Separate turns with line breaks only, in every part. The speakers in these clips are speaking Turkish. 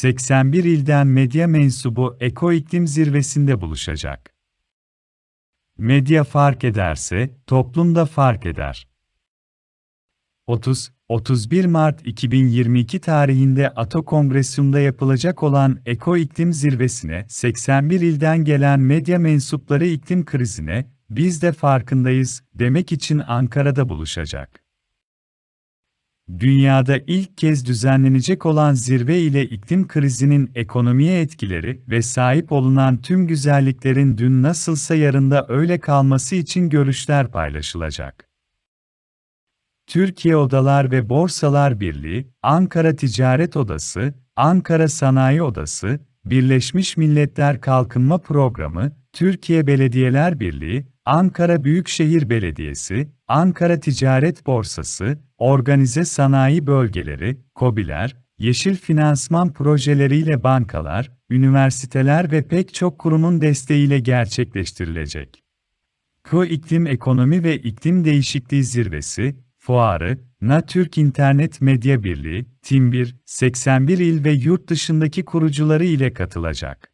81 ilden medya mensubu Eko İklim Zirvesi'nde buluşacak. Medya fark ederse, toplum da fark eder. 30-31 Mart 2022 tarihinde Ato Kongresyum'da yapılacak olan Eko İklim Zirvesi'ne 81 ilden gelen medya mensupları iklim krizine, biz de farkındayız, demek için Ankara'da buluşacak. Dünyada ilk kez düzenlenecek olan zirve ile iklim krizinin ekonomiye etkileri ve sahip olunan tüm güzelliklerin dün nasılsa yarında öyle kalması için görüşler paylaşılacak. Türkiye Odalar ve Borsalar Birliği, Ankara Ticaret Odası, Ankara Sanayi Odası, Birleşmiş Milletler Kalkınma Programı, Türkiye Belediyeler Birliği, Ankara Büyükşehir Belediyesi, Ankara Ticaret Borsası, Organize Sanayi Bölgeleri, KOBİ'ler, yeşil finansman projeleriyle bankalar, üniversiteler ve pek çok kurumun desteğiyle gerçekleştirilecek. Ko İklim Ekonomi ve İklim Değişikliği Zirvesi, Fuarı, Na Türk İnternet Medya Birliği, Tim1, 81 il ve yurt dışındaki kurucuları ile katılacak.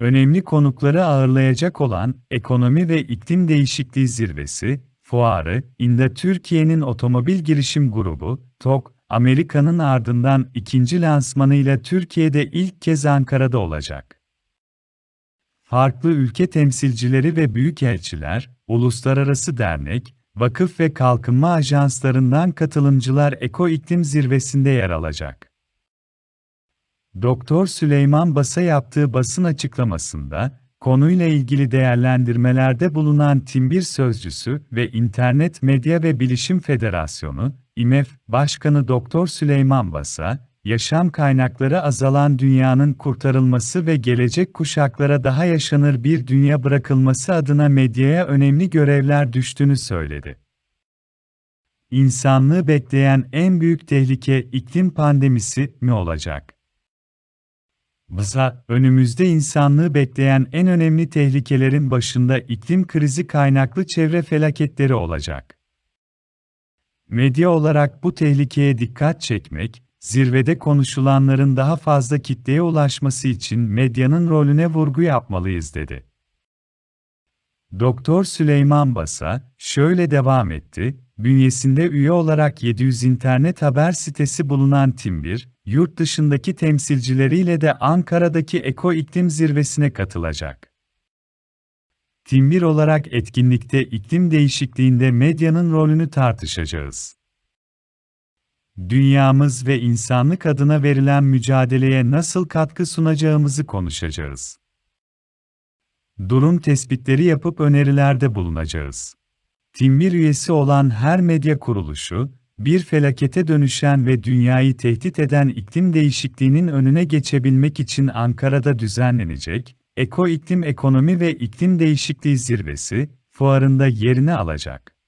Önemli konukları ağırlayacak olan Ekonomi ve İklim Değişikliği Zirvesi, Fuarı, inde Türkiye'nin Otomobil Girişim Grubu, TOK, Amerika'nın ardından ikinci lansmanıyla Türkiye'de ilk kez Ankara'da olacak. Farklı ülke temsilcileri ve büyükelçiler, uluslararası dernek, vakıf ve kalkınma ajanslarından katılımcılar Eko İklim Zirvesi'nde yer alacak. Doktor Süleyman Basa yaptığı basın açıklamasında, konuyla ilgili değerlendirmelerde bulunan Tim1 sözcüsü ve İnternet Medya ve Bilişim Federasyonu, İMEF Başkanı Doktor Süleyman Basa, yaşam kaynakları azalan dünyanın kurtarılması ve gelecek kuşaklara daha yaşanır bir dünya bırakılması adına medyaya önemli görevler düştüğünü söyledi. İnsanlığı bekleyen en büyük tehlike iklim pandemisi mi olacak? Vıza, önümüzde insanlığı bekleyen en önemli tehlikelerin başında iklim krizi kaynaklı çevre felaketleri olacak. Medya olarak bu tehlikeye dikkat çekmek, zirvede konuşulanların daha fazla kitleye ulaşması için medyanın rolüne vurgu yapmalıyız dedi. Doktor Süleyman Basa, şöyle devam etti, bünyesinde üye olarak 700 internet haber sitesi bulunan Tim1, yurt dışındaki temsilcileriyle de Ankara'daki Eko İklim Zirvesi'ne katılacak. Tim1 olarak etkinlikte iklim değişikliğinde medyanın rolünü tartışacağız. Dünyamız ve insanlık adına verilen mücadeleye nasıl katkı sunacağımızı konuşacağız. Durum tespitleri yapıp önerilerde bulunacağız. Tim1 üyesi olan her medya kuruluşu, bir felakete dönüşen ve dünyayı tehdit eden iklim değişikliğinin önüne geçebilmek için Ankara'da düzenlenecek, Eko İklim Ekonomi ve İklim Değişikliği Zirvesi, fuarında yerini alacak.